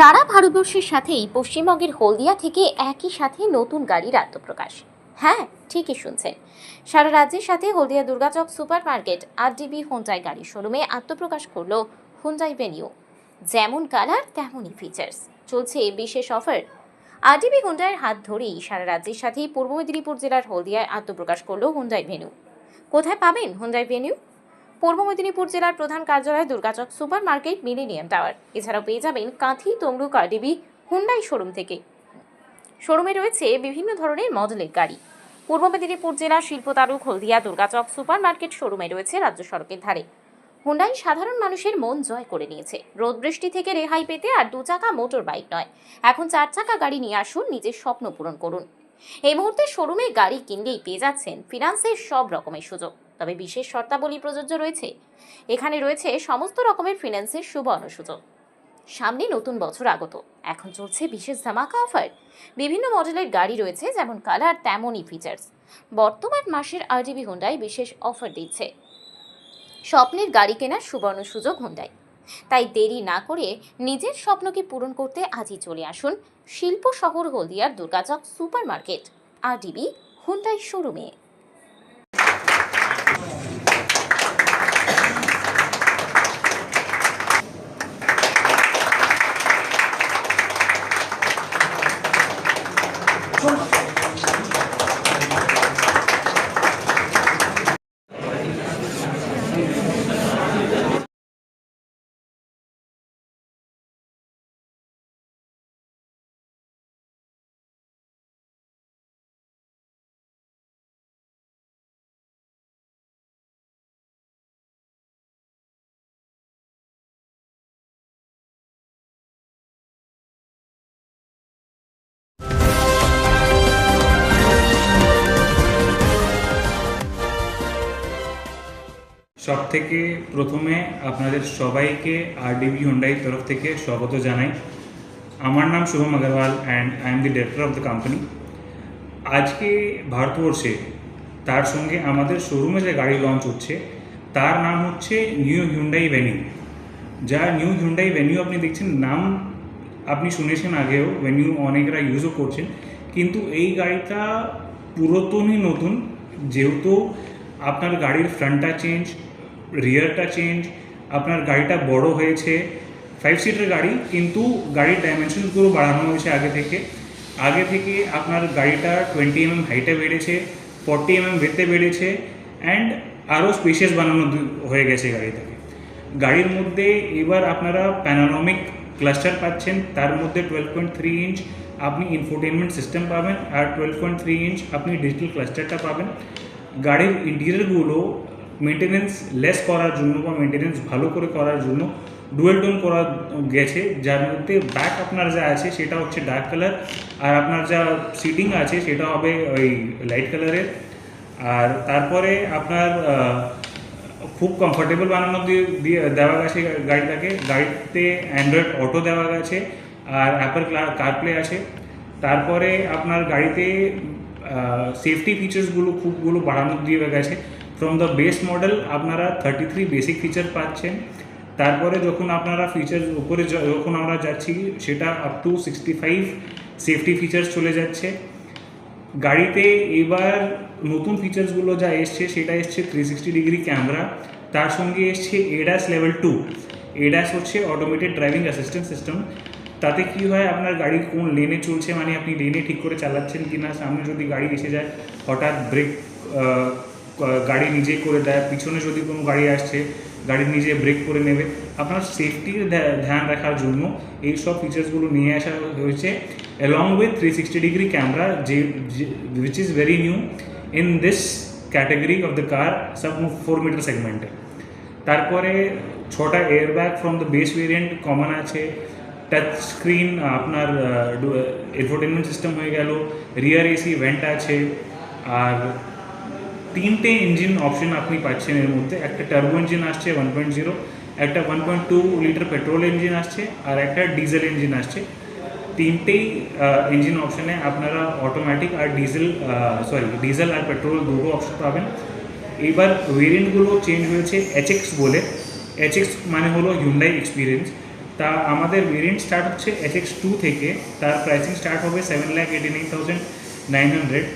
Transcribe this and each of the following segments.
সারা ভারতবর্ষের সাথেই পশ্চিমবঙ্গের হলদিয়া থেকে একই সাথে নতুন গাড়ির আত্মপ্রকাশ। হ্যাঁ ঠিকই শুনছেন। সারা রাজ্যের সাথে হলদিয়া দুর্গাচক সুপার মার্কেট আর ডিবি হোন্ডাই গাড়ির শোরুমে আত্মপ্রকাশ করল হোন্ডাই ভেনিউ। যেমন কালার, তেমনই ফিচার্স চলছে বিশেষ অফার। আরডিবি হোন্ডাইয়ের হাত ধরেই সারা রাজ্যের সাথেই পূর্ব মেদিনীপুর জেলার হলদিয়ায় আত্মপ্রকাশ করল হোন্ডাই ভেনিউ। কোথায় পাবেন হোন্ডাই ভেনিউ? পূর্ব মেদিনীপুর জেলার প্রধান কার্যালয় Durgachak super market millennium tower. এছাড়াও পেয়ে যাবেন Kanthi Tamluk RDB Hyundai showroom থেকে। শোরুমে রয়েছে বিভিন্ন ধরনের মডেলের গাড়ি। পূর্ব মেদিনীপুর জেলার শিল্পতারুক হলদিয়া দুর্গাচক সুপার মার্কেট শোরুমে রয়েছে রাজ্য সড়কের ধারে। হুন্ডাই সাধারণ মানুষের মন জয় করে নিয়েছে। রোদ বৃষ্টি থেকে রেহাই পেতে আর দু চাকা মোটর বাইক নয়। এখন চার চাকা গাড়ি নিয়ে আসুন, নিজের স্বপ্ন পূরণ করুন। এই মুহূর্তে শোরুমে গাড়ি কিনলেই পেয়ে যাচ্ছেন ফিনান্সের সব রকমের সুযোগ। তবে বিশেষ শর্তাবলী প্রযোজ্য রয়েছে। এখানে রয়েছে সমস্ত রকমের ফিন্যান্সের সুবর্ণ সুযোগ সামনে নতুন বছর আগত। এখন চলছে বিশেষ ধামাকা অফার। বিভিন্ন মডেলের গাড়ি রয়েছে, যেমন কালার তেমনই ফিচার্স। বর্তমান মাসের আরডিবি হুন্ডাই বিশেষ অফার দিচ্ছে। স্বপ্নের গাড়ি কেনার সুবর্ণ সুযোগ হুন্ডাই তাই দেরি না করে নিজের স্বপ্নকে পূরণ করতে আজই চলে আসুন শিল্প শহর হলদিয়ার Durgachak super market RDB Hyundai শোরুমে। সব থেকে প্রথমে আপনাদের সবাইকে আরডিবি হুন্ডাই তরফ থেকে স্বাগত জানাই। আমার নাম Shubham Agarwal and I am the director of the company আজকে ভারতবর্ষে তার সঙ্গে আমাদের শোরুমে যে গাড়ি লঞ্চ হচ্ছে, তার নাম হচ্ছে নিউ হিউন্ডাই ভেনিউ যা নিউ হিউন্ডাই ভেনিউ আপনি দেখছেন, নাম আপনি শুনেছেন আগেও ভেনিউ অনেকরা ইউজও করছেন, কিন্তু এই গাড়িটা পুরাতনই নতুন, যেহেতু আপনার গাড়ির ফ্রন্টটা চেঞ্জ রিয়ারটা চেঞ্জ আপনার গাড়িটা বড় হয়েছে। ফাইভ সিটার গাড়ি, কিন্তু গাড়ির ডাইমেনশনগুলো বাড়ানো হয়েছে আগে থেকে। আগে থেকে আপনার গাড়িটা টোয়েন্টি এমএম হাইটে বেড়েছে ফর্টি এমএম বেতে বেড়েছে অ্যান্ড আরও স্পেশিয়াস বানানো হয়ে গেছে গাড়িটাকে। গাড়ির মধ্যে এবার আপনারা প্যানোরামিক ক্লাস্টার পাচ্ছেন, তার মধ্যে টুয়েলভ পয়েন্ট থ্রি ইঞ্চ আপনি ইনফোটেনমেন্ট সিস্টেম পাবেন, আর টুয়েলভ পয়েন্ট থ্রি ইঞ্চ আপনি ডিজিটাল ক্লাস্টারটা পাবেন। গাড়ির ইন্টেরিয়রগুলো মেনটেনেন্স লেস করার জন্য বা মেনটেনেন্স ভালো করে করার জন্য ডুয়েল টোন করা গেছে, যার মধ্যে ব্যাক আপনার যা আছে সেটা হচ্ছে ডার্ক কালার আর আপনার যা সিটিং আছে সেটা হবে ওই লাইট কালারের আর তারপরে আপনার খুব কমফোর্টেবল বানানো দিয়ে দিয়ে দেওয়া গেছে গাড়িটাকে। গাড়িতে অ্যান্ড্রয়েড অটো দেওয়া গেছে আর অ্যাপল কারপ্লে আছে। তারপরে আপনার গাড়িতে সেফটি ফিচার্সগুলো খুবগুলো বাড়ানো দিয়ে গেছে। ফ্রম দ্য বেস মডেল আপনারা থার্টি থ্রি বেসিক ফিচার পাচ্ছেন। তারপরে যখন আপনারা ফিচার্স উপরে যখন আমরা যাচ্ছি, সেটা up to sixty five safety features চলে যাচ্ছে। গাড়িতে এবার নতুন ফিচার্সগুলো যা এসছে, সেটা এসছে থ্রি সিক্সটি ডিগ্রি ক্যামেরা তার সঙ্গে এসছে এডাস লেভেল টু এডাস হচ্ছে অটোমেটেড ড্রাইভিং অ্যাসিস্ট্যান্ট সিস্টেম তাতে কি হয়, আপনার গাড়ি কোন লেনে চলছে মানে আপনি লেনে ঠিক করে চালাচ্ছেন কি না সামনে যদি গাড়ি এসে যায়, হঠাৎ ব্রেক গাড়ি নিজে করে দেয়, পিছনে যদি কোনো গাড়ি আসছে, গাড়ি নিজে ব্রেক করে নেবে। আপনার সেফটির ধ্যান রাখার জন্য এই সব ফিচার্সগুলো নিয়ে আসা হয়েছে along with three sixty degree camera যে which is very new in this category of the car sub four meter সেগমেন্টে তারপরে ছটা airbag from the base variant common আছে টাচ স্ক্রিন আপনার এন্টারটেনমেন্ট সিস্টেম হয়ে গেল রিয়ার এসি ভেন্ট আছে, আর তিনটে ইঞ্জিন অপশন আপনি পাচ্ছেন এর মধ্যে। একটা টার্বো ইঞ্জিন আসছে ওয়ান পয়েন্ট জিরো একটা one point two litre petrol engine আসছে, আর একটা ডিজেল ইঞ্জিন আসছে। তিনটেই ইঞ্জিন অপশনে আপনারা অটোমেটিক আর ডিজেল সরি ডিজেল আর পেট্রোল দুটো অপশন পাবেন। এবার ভেরিয়েন্টগুলো চেঞ্জ হয়েছে এইচএক্স বলে। এইচএক্স মানে হলো হিউন্ডাই এক্সপিরিয়েন্স তা আমাদের ভেরিয়েন্ট স্টার্ট হচ্ছে এস এক্স টু থেকে। তার প্রাইসিং স্টার্ট হবে seven lakh eighty nine thousand nine hundred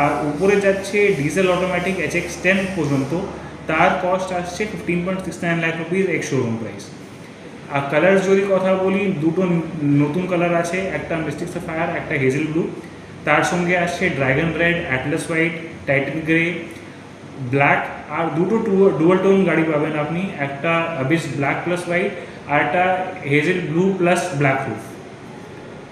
আর উপরে যাচ্ছে diesel automatic H X ten পর্যন্ত। তার কস্ট আসছে fifteen point six nine lakh rupees ex showroom price আর কালার যদি কথা বলি, দুটো নতুন কালার আছে, একটা মিস্টিক সাফায়ার একটা হেজেল ব্লু তার সঙ্গে আসছে dragon red atlas white titan grey black আর দুটো ডুয়াল টোন গাড়ি পাবেন আপনি, একটা আবিস ব্ল্যাক প্লাস হোয়াইট আর একটা hazel blue plus black roof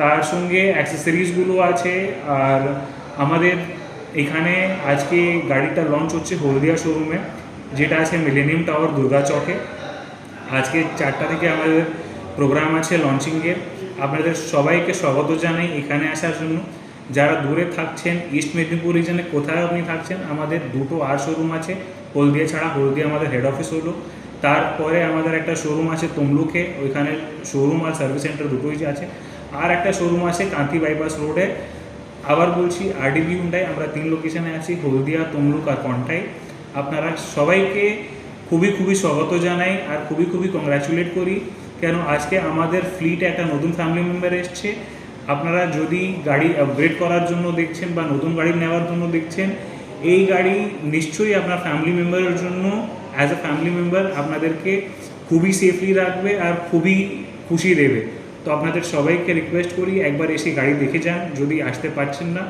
তার সঙ্গে অ্যাক্সেসরিজগুলো আছে, আর আমাদের এখানে আজকে গাড়িটা লঞ্চ হচ্ছে হলদিয়া শোরুমে যেটা আছে মিলেনিয়াম টাওয়ার দুর্গা চকে। আজকে চারটা থেকে আমাদের প্রোগ্রাম আছে লঞ্চিংয়ের আপনাদের সবাইকে স্বাগত জানাই এখানে আসার জন্য। যারা দূরে থাকছেন ইস্ট মেদিনীপুর রিজনে কোথায় আপনি থাকছেন, আমাদের দুটো আর শোরুম আছে। হলদিয়া ছাড়া হলদিয়া আমাদের হেড অফিস হলো। তারপরে আমাদের একটা শোরুম আছে তমলুকে, ওইখানে শোরুম আর সার্ভিস সেন্টার দুটোই আছে। আর একটা শোরুম আছে কান্তি বাইপাস রোডে আবার বলছি আরডিবি হুন্ডাই আমরা তিন লোকেশনে আছি, হলদিয়া, তমলুক আর কন্টাই আপনারা সবাইকে খুবই খুবই স্বাগত জানাই আর খুবই খুবই কংগ্রাচুলেট করি। কেন, আজকে আমাদের ফ্লিটে একটা নতুন ফ্যামিলি মেম্বার এসছে। আপনারা যদি গাড়ি আপগ্রেড করার জন্য দেখছেন বা নতুন গাড়ি নেওয়ার জন্য দেখছেন, এই গাড়ি নিশ্চয়ই আপনার ফ্যামিলি মেম্বারের জন্য অ্যাজ এ ফ্যামিলি মেম্বার আপনাদেরকে খুবই সেফলি রাখবে আর খুবই খুশি দেবে। তো আপনাদের সবাইকে রিকোয়েস্ট করি, একবার এসে গাড়ি দেখে যান। যদি আসতে পারছেন না,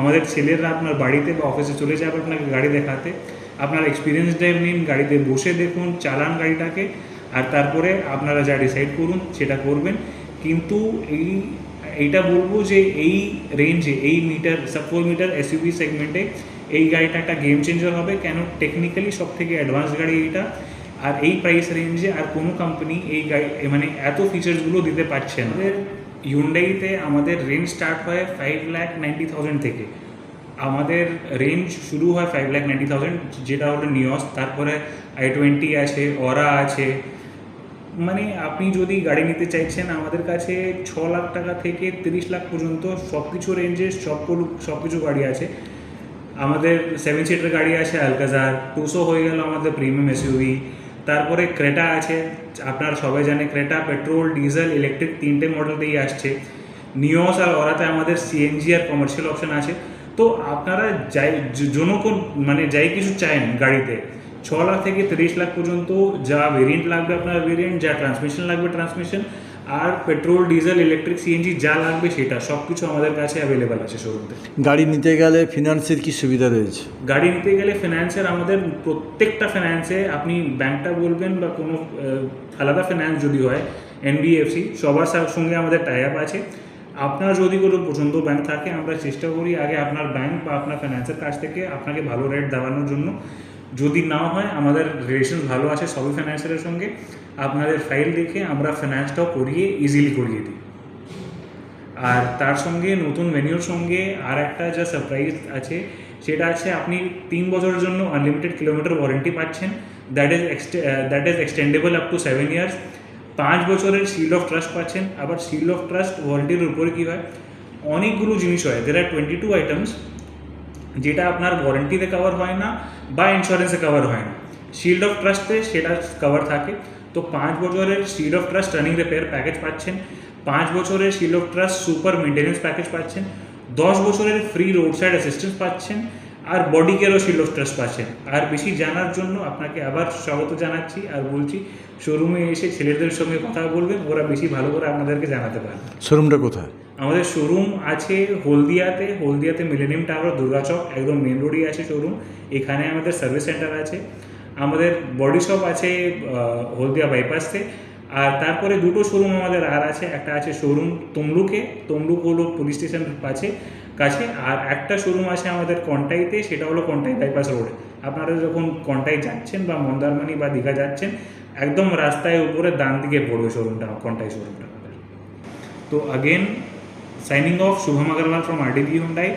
আমাদের ছেলেরা আপনার বাড়িতে বা অফিসে চলে যাবে আপনাকে গাড়ি দেখাতে। আপনার এক্সপিরিয়েন্স ড্রাইভ নিন, গাড়িতে বসে দেখুন, চালান গাড়িটাকে, আর তারপরে আপনারা যা ডিসাইড করুন, সেটা করবেন। কিন্তু এই, এইটা বলব যে এই রেঞ্জে এই meter sub four meter SUV সেগমেন্টে এই গাড়িটা একটা গেম চেঞ্জার হবে। কেন? টেকনিক্যালি সব থেকে অ্যাডভান্স গাড়ি এইটা। আর এই প্রাইস রেঞ্জে আর কোনো কোম্পানি এই গাড়ি মানে এত ফিচার্সগুলো দিতে পারছে না। ইউন্ডাইতে আমাদের রেঞ্জ স্টার্ট হয় ফাইভ ল্যাক নাইনটি থাউজেন্ড থেকে। আমাদের রেঞ্জ শুরু হয় ফাইভ ল্যাক নাইনটি থাউজেন্ড যেটা হলো নিয়স তারপরে আই টোয়েন্টি আছে অরা আছে। মানে আপনি যদি গাড়ি নিতে চাইছেন, আমাদের কাছে ছ লাখ টাকা থেকে তিরিশ লাখ পর্যন্ত সব কিছু রেঞ্জের সব সব কিছু গাড়ি আছে। আমাদের সেভেন সিটার গাড়ি আছে আলকাজার টুসো হয়ে গেল আমাদের প্রিমিয়াম এসইউভি তারপরে ক্রেটা আছে, আপনারা সবাই জানে ক্রেটা, পেট্রোল, ডিজেল, ইলেকট্রিক তিনটে মডেল মডেলতেই আসছে। নিওস আর ওরাতে আমাদের সিএনজি আর কমার্শিয়াল অপশন আছে। তো আপনারা যাই কোন মানে যাই কিছু চান গাড়িতে, ছ লাখ থেকে তিরিশ লাখ পর্যন্ত যা ভেরিয়েন্ট লাগবে আপনার ভেরিয়েন্ট যা ট্রান্সমিশন লাগবে ট্রান্সমিশন আর পেট্রোল ডিজেল ইলেকট্রিক সিএনজি যা লাগবে সেটা সব কিছু আমাদের কাছে অ্যাভেলেবেল আছে শোরুমতে গাড়ি নিতে গেলে ফিনান্সের কি সুবিধা রয়েছে? গাড়ি নিতে গেলে ফিনান্সের আমাদের প্রত্যেকটা ফিনান্সে আপনি ব্যাংকটা বলবেন বা কোনো আলাদা ফিনান্স যদি হয় এনবিএফসি সবার সঙ্গে আমাদের টাই আপ আছে। আপনার যদি কোনো পছন্দ ব্যাংক থাকে আমরা চেষ্টা করি আগে আপনার ব্যাংক বা আপনার ফিনান্সের কাছ থেকে আপনাকে ভালো রেট দেওয়ানোর জন্য। যদি না হয় আমাদের রিলেশন ভালো আছে সবই ফিনান্সের সঙ্গে। আপনাদের ফাইল দেখে আমরা ফিনান্সটাও করিয়ে ইজিলি করিয়ে দিই। আর তার সঙ্গে নতুন মেনুর সঙ্গে আর একটা যা সারপ্রাইজ আছে, সেটা আছে আপনি তিন বছরের জন্য আনলিমিটেড কিলোমিটার ওয়ারেন্টি পাচ্ছেন। That is that is extendable up to seven years পাঁচ বছরের সিল অফ ট্রাস্ট পাচ্ছেন। আবার সিল অফ ট্রাস্ট ওয়ারেন্টির উপরে কী হয়? অনেকগুলো জিনিস হয়। দের আর টোয়েন্টি টু আইটেমস যেটা আপনার ওয়ারেন্টিতে কভার হয় না বা ইন্স্যুরেন্সে কভার হয় না। শিল্ড অফ ট্রাস্টে সেটা কভার থাকে। তো পাঁচ বছরের shield of trust running repair package পাচ্ছেন পাঁচ বছরের shield of trust super maintenance package পাচ্ছেন দশ বছরের ফ্রি রোড সাইড অ্যাসিস্ট্যান্স পাচ্ছেন আর বডি কেয়ারও শিল্ড অফ ট্রাস্ট পাচ্ছেন। আর বেশি জানার জন্য আপনাকে আবার স্বাগত জানাচ্ছি আর বলছি শোরুমে এসে ছেলেদের সঙ্গে কথা বলবেন ওরা বেশি ভালো করে আপনাদেরকে জানাতে পারবে। শোরুমটা কোথায়? আমাদের শোরুম আছে হলদিয়াতে হলদিয়াতে মিলেনিয়াম টাওয়ার দুর্গাচক একদম মেন রোডই আছে শোরুম এখানে আমাদের সার্ভিস সেন্টার আছে। আমাদের বডি শপ আছে হলদিয়া বাইপাসে আর তারপরে দুটো শোরুম আমাদের আর আছে, একটা আছে শোরুম তমলুকে, তমলুক হলো পুলিশ স্টেশন আছে কাছে। আর একটা শোরুম আছে আমাদের কন্টাইতে, সেটা হলো কন্টাই বাইপাস রোডে আপনারা যখন কন্টাই যাচ্ছেন বা মন্দারমণি বা দীঘা যাচ্ছেন, একদম রাস্তায় উপরে ডান দিকে পড়বে শোরুমটা কন্টাই শোরুমটা আমাদের। তো again signing off Shubham Agarwal from RDB Hyundai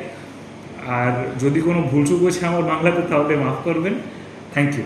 আর যদি কোনো ভুলচুক হয়েছে আমার বাংলাতে, তাহলে মাফ করবেন। Thank you